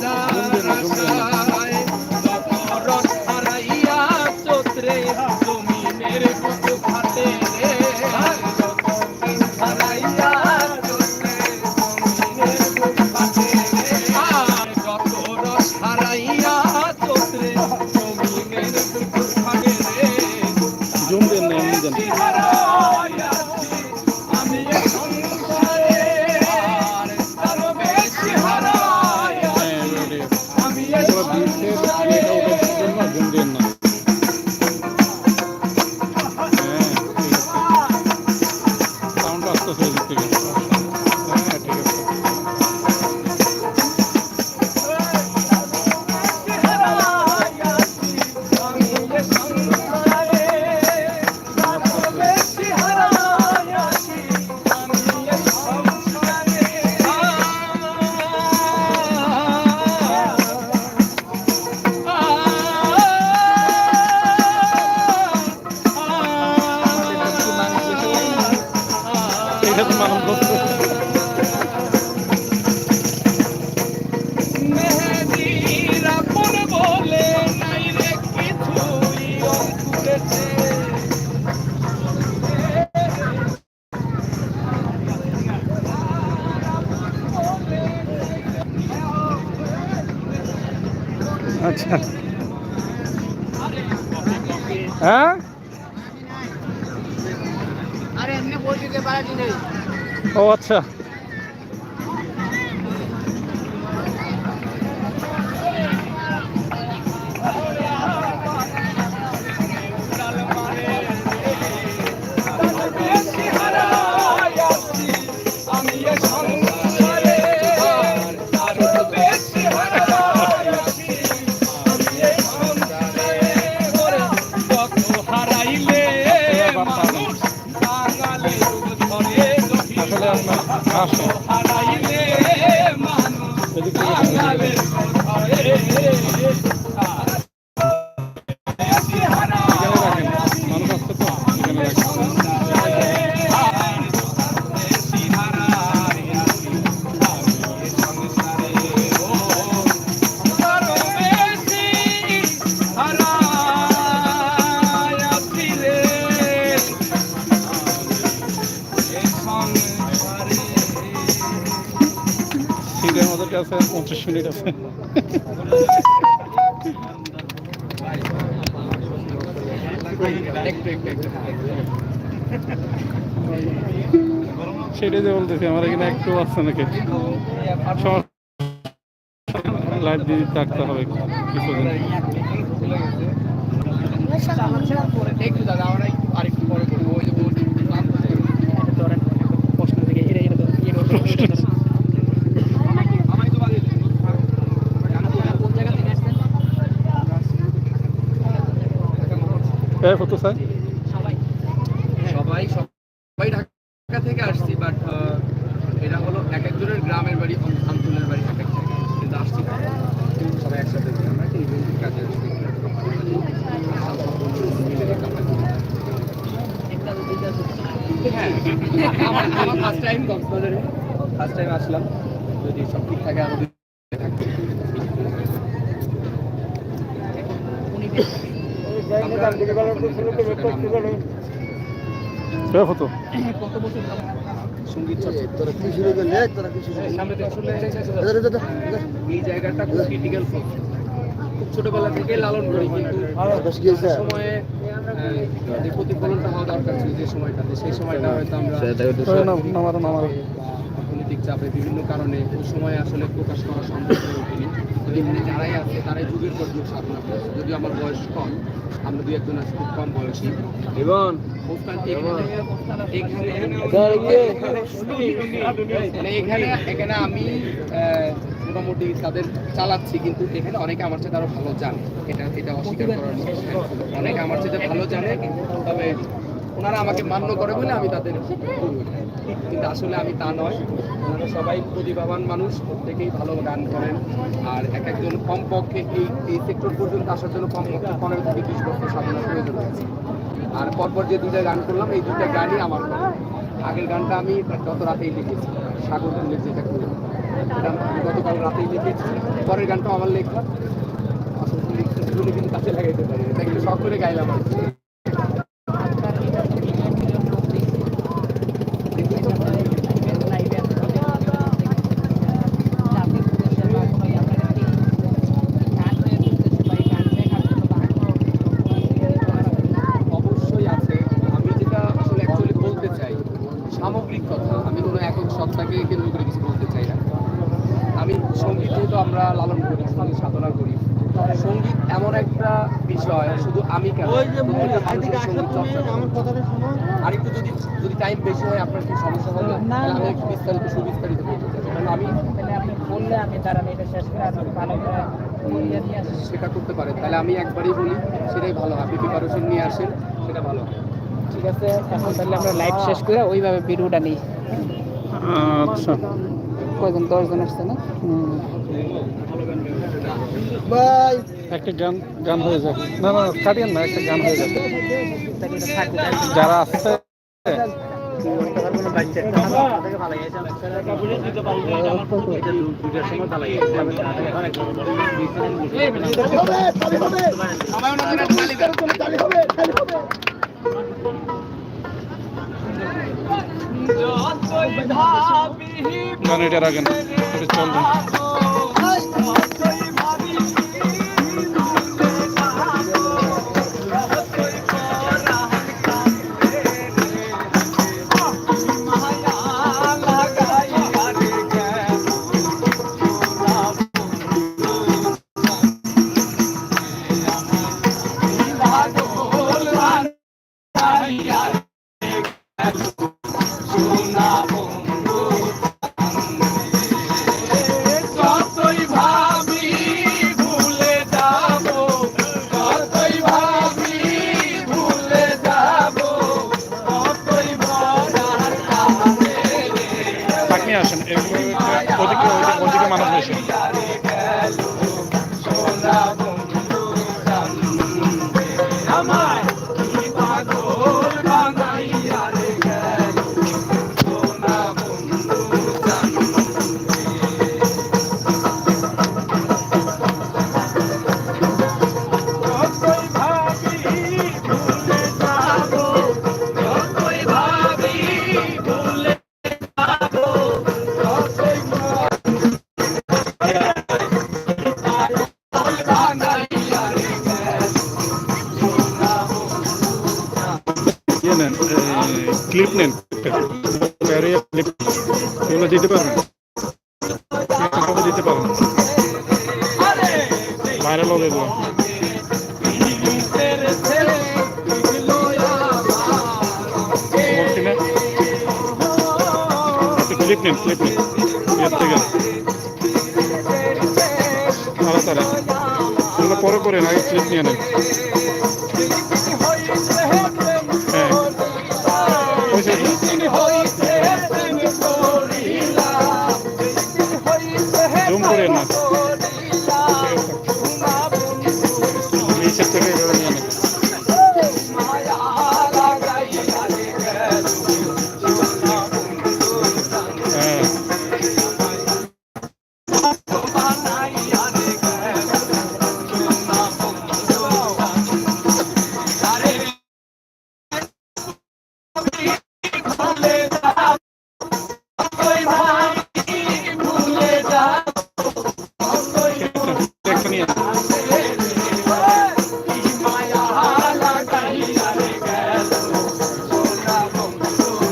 da আচ্ছা। হ্যাঁ? ও আচ্ছা। আসুন হারাইলে মানুষ আমাদের পঞ্চাশ মিনিট আছে। সেটাই যে বলতেছি, আমার এখানে একটু আছে নাকি? লাইট দিয়ে থাকতে হবে কিছুদিন একটু দাদা আমরা একটু আরেকটু পরে করব ওই যে বলছি ধরেন প্রশ্ন থেকে এটা এটা কোন জায়গা থেকে আসছেন এ ফটো স্যার? সবাই সবাই সবাই ঢাকা থেকে আসছি বাট এটা হলো এক একজনের গ্রামের বাড়ি অঞ্চলের বাড়ি এক এক জায়গায়। কিন্তু আসছি সবাই একসাথে আমরা একটা ইভেন্টের কাজে আসছি। হ্যাঁ আমার ফার্স্ট টাইম কক্সবাজারে ফার্স্ট টাইম আসলাম। যদি সব ঠিক থাকে আরও খুব ছোটবেলা থেকে লালন করি কিন্তু সময়ে প্রতিফলনটা যে সময়টাতে সেই সময়টা হয়তো আমরা চাপে বিভিন্ন কারণে ওই সময় আসলে প্রকাশ করা সম্ভব হয়ে ওঠেনি। তো এখানে যারাই আছে তারাই যুগের পর যুগ সাধনা করেছে। যদিও আমার বয়স কম আমরা দু একজন আছি খুব কম বয়সী। এবং মানে এখানে এখানে আমি মোটামুটি তাদের চালাচ্ছি কিন্তু এখানে অনেকে আমার চেয়ে আরও ভালো জানে। এটা এটা অস্বীকার করার মতো অনেকে আমার চেয়ে ভালো জানে তবে ওনারা আমাকে মান্য করে বলে আমি তাদের কিন্তু আসলে আমি তা নয়। ওনারা সবাই প্রতিভাবান মানুষ, প্রত্যেকেই ভালো গান করেন। আর এক একজন কমপক্ষে এই এই সেক্টর পর্যন্ত আসার জন্য কমপক্ষে পনেরো থেকে বিশ বছর সাধনার প্রয়োজন হয়েছে আর পরপর যে দুইটা গান করলাম, এই দুইটা গানই আমার। আগের গানটা আমি গত রাতেই লিখেছি। সাগর ফুলের যেটা করে এটা গতকাল রাতেই লিখেছি। পরের গানটা আমার লিখলাম আসলে কিন্তু কাছে লাগাইতে পারি এটা একটু শখ করে গাইলাম আর কি। অবশ্যই আছে আমি যেটা আসলে অ্যাকচুয়ালি বলতে চাই সামগ্রিক কথা আমি কোনো একক সত্তাকে কেন্দ্র করে কিছু বলতে চাই না আমি সংগীত যেহেতু আমরা লালন করি সংগীত সাধনা করি সংগীত এমন একটা বিষয় শুধু আমি কেন? আর একটু যদি যদি টাইম বেশি হয় আপনার কি সমস্যা হবে? তাহলে আমি একটু বিস্তারিত সুবিস্তারিত বলতে চাই। কারণ আমি বললে আমি দাঁড়ান এটা শেষ করে আপনার ভালো করে সেটা করতে পারেন। তাহলে আমি একবারই বলি সেটাই ভালো হয়। আপনি প্রিপারেশন নিয়ে আসেন সেটা ভালো হয়। ঠিক আছে এখন তাহলে আমরা লাইভ শেষ করে ওইভাবে ভিডিওটা নিই। আচ্ছা। কয়জন? দশজন আসছে না? বাই একটা গান গান হয়ে যাবে না না কাটিয়েন না একটা গান হয়ে যাবে যারা আসছে হবে গান এটা রাখেন এটা চলবে। ক্লিপ নেন। ক্যারিয়ার ক্লিপ এগুলো দিতে পারবেন দিতে পারবেন ভাইরাল হবে এগুলো তেরে ক্লিপ নেন ক্লিপ নেন। থেকে। তাড়াতাড়ি। এগুলো পরে করে আগে ক্লিপ নিয়ে নেন।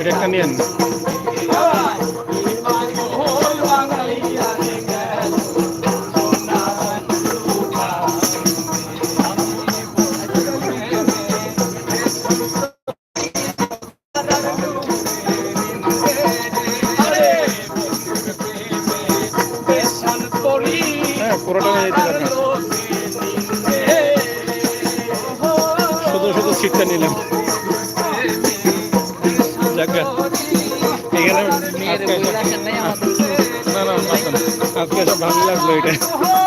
এটা একটা নিয়ে নেন। হ্যাঁ পুরোটা আজকে সব ভালো লাগল এটা।